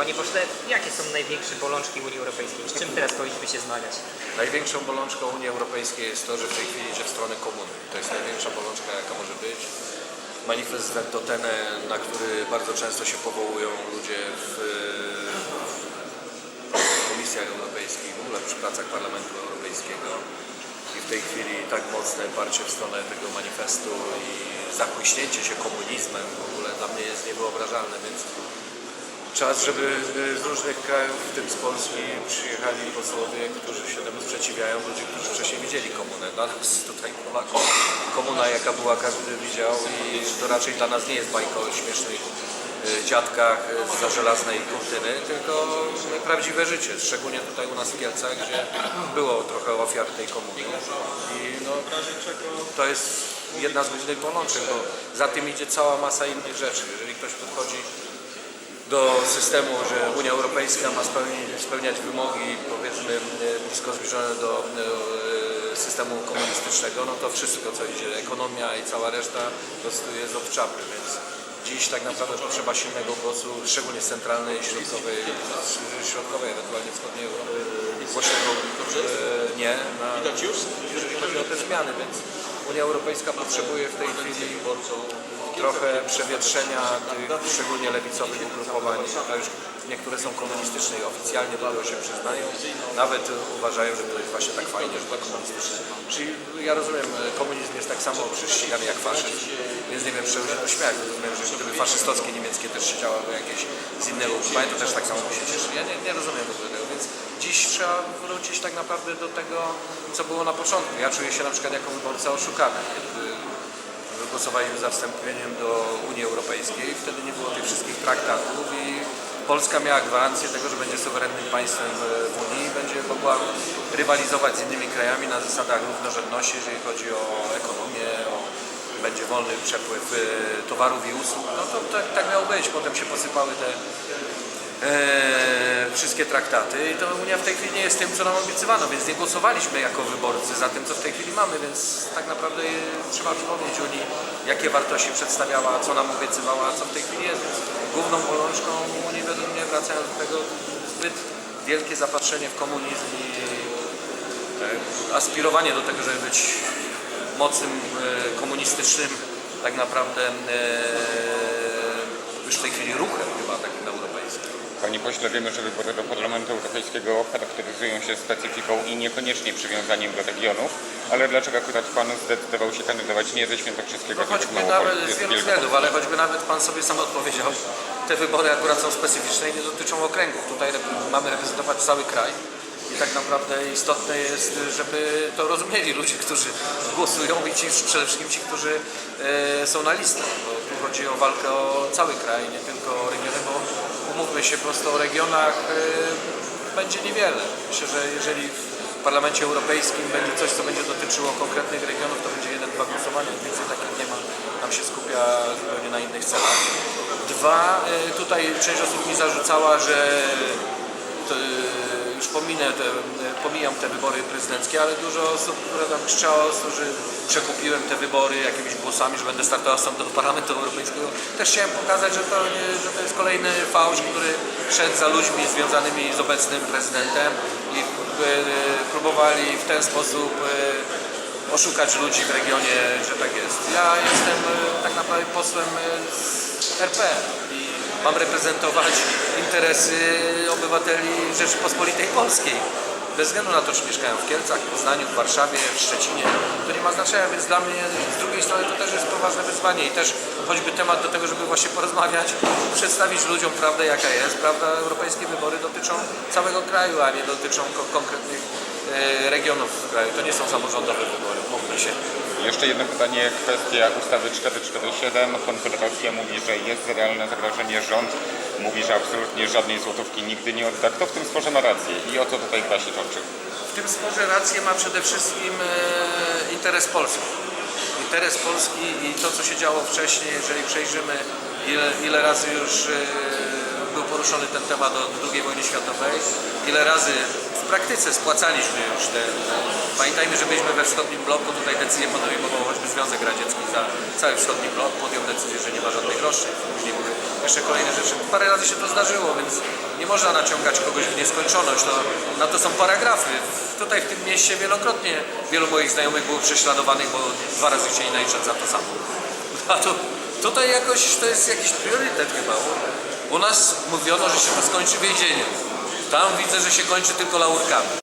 Panie pośle, jakie są największe bolączki Unii Europejskiej? Z czym teraz powinniśmy się zmagać? Największą bolączką Unii Europejskiej jest to, że w tej chwili idzie w stronę komuny. To jest największa bolączka, jaka może być. Manifest Ventotene, na który bardzo często się powołują ludzie w, w komisjach europejskich, w ogóle przy pracach Parlamentu Europejskiego. I w tej chwili tak mocne parcie w stronę tego manifestu i zachłyśnięcie się komunizmem w ogóle dla mnie jest niewyobrażalne, więc czas, żeby y, z różnych krajów, w tym z Polski, przyjechali posłowie, którzy się temu sprzeciwiają, ludzie, którzy wcześniej widzieli komunę. Dla nas tutaj Polaków komuna jaka była, każdy widział i to raczej dla nas nie jest bajka o śmiesznych y, dziadkach y, za żelaznej kurtyny, tylko prawdziwe życie, szczególnie tutaj u nas w Kielcach, gdzie było trochę ofiar tej komuny i no, to jest jedna z głównych bolączek, bo za tym idzie cała masa innych rzeczy. Jeżeli ktoś podchodzi do systemu, że Unia Europejska ma spełniać wymogi powiedzmy e, blisko zbliżone do e, systemu komunistycznego, no to wszystko co idzie, ekonomia i cała reszta po prostu jest od czapy, więc dziś tak naprawdę potrzeba silnego głosu, szczególnie z centralnej i środkowej, środkowej, ewentualnie wschodniej Europy, głośnego e, nie, na, jeżeli chodzi o te zmiany, więc Unia Europejska potrzebuje w tej chwili trochę przewietrzenia tych szczególnie lewicowych ugrupowań, a już niektóre są komunistyczne i oficjalnie do tego się przyznają. Nawet uważają, że to jest właśnie tak fajnie, że to komunistyczne. Czyli ja rozumiem, komunizm jest tak samo prześcigany jak faszyzm, więc nie wiem, czego się pośmiać. Rozumiem, że gdyby faszystowskie niemieckie też się działały jakieś z innego ugrupowania, to też tak samo by się cieszyli. Ja nie, nie rozumiem tego, więc dziś trzeba wrócić tak naprawdę do tego, co było na początku. Ja czuję się na przykład jako wyborca oszukany. Kiedy wygłosowaliśmy za wstąpieniem do Unii Europejskiej. Wtedy nie było tych wszystkich traktatów i Polska miała gwarancję tego, że będzie suwerennym państwem w- Unii i będzie mogła rywalizować z innymi krajami na zasadach równorzędności, jeżeli chodzi o ekonomię, o będzie wolny przepływ e, towarów i usług. No to tak, tak miało być. Potem się posypały te e, wszystkie traktaty i to Unia w tej chwili nie jest tym, co nam obiecywano, więc nie głosowaliśmy jako wyborcy za tym, co w tej chwili mamy, więc tak naprawdę trzeba przypomnieć Unii, jakie wartości przedstawiała, co nam obiecywała, a co w tej chwili jest. Więc główną bolączką Unii według mnie wracając do tego zbyt wielkie zapatrzenie w komunizm i e, aspirowanie do tego, żeby być mocnym e, komunistycznym tak naprawdę e, już w tej chwili ruchem chyba takim europejskim. Panie pośle, wiemy, że wybory do Parlamentu Europejskiego charakteryzują się specyfiką i niekoniecznie przywiązaniem do regionów, ale dlaczego akurat Pan zdecydował się kandydować nie ze Świętokrzyskiego, No choćby nawet z wielu względów, ale choćby nawet Pan sobie sam odpowiedział, te wybory akurat są specyficzne i nie dotyczą okręgów. Tutaj mamy reprezentować cały kraj tak naprawdę istotne jest, żeby to rozumieli ludzie, którzy głosują i ci, przede wszystkim ci, którzy e, są na listach, bo tu chodzi o walkę o cały kraj, nie tylko o regiony, bo umówmy się, po prostu o regionach e, będzie niewiele. Myślę, że jeżeli w Parlamencie Europejskim będzie coś, co będzie dotyczyło konkretnych regionów, to będzie jeden, dwa głosowania, więcej takich nie ma. Tam się skupia zupełnie na innych celach. Dwa, y, tutaj część osób mi zarzucała, że to, już pominę te, pomijam te wybory prezydenckie, ale dużo osób, które tam krzyczało, że przekupiłem te wybory jakimiś głosami, że będę startował stąd do Parlamentu Europejskiego. Też chciałem pokazać, że to, że to jest kolejny fałsz, który szedł za ludźmi związanymi z obecnym prezydentem i y, próbowali w ten sposób y, oszukać ludzi w regionie, że tak jest. Ja jestem y, tak naprawdę posłem z RP mam reprezentować interesy obywateli Rzeczypospolitej Polskiej. Bez względu na to, czy mieszkają w Kielcach, w Poznaniu, w Warszawie, w Szczecinie, to nie ma znaczenia, więc dla mnie z drugiej strony to też jest poważne wyzwanie i też choćby temat do tego, żeby właśnie porozmawiać, przedstawić ludziom prawdę jaka jest. Prawda, europejskie wybory dotyczą całego kraju, a nie dotyczą ko- konkretnych e, regionów w kraju. To nie są samorządowe wybory, mówmy się. Jeszcze jedno pytanie, kwestia ustawy 447. Konfederacja mówi, że jest realne zagrożenie. Rząd mówi, że absolutnie żadnej złotówki nigdy nie odda. Kto w tym sporze ma rację i o co tutaj gra się toczy? W tym sporze rację ma przede wszystkim e, interes Polski. Interes Polski i to, co się działo wcześniej, jeżeli przejrzymy, ile, ile razy już e, był poruszony ten temat od II wojny światowej, ile razy w praktyce spłacaliśmy już te... Pamiętajmy, że byliśmy we wschodnim bloku, tutaj decyzję podejmował choćby Związek Radziecki za cały wschodni blok, podjął decyzję, że nie ma żadnych roszczeń. Później były jeszcze kolejne rzeczy. Parę razy się to zdarzyło, więc nie można naciągać kogoś w nieskończoność. To, na to są paragrafy. Tutaj w tym mieście wielokrotnie wielu moich znajomych było prześladowanych, bo dwa razy chcieli najeżdżać za to samo. A to, tutaj jakoś to jest jakiś priorytet chyba. U nas mówiono, że się to skończy więzieniem. Tam widzę, że się kończy tylko laurkami.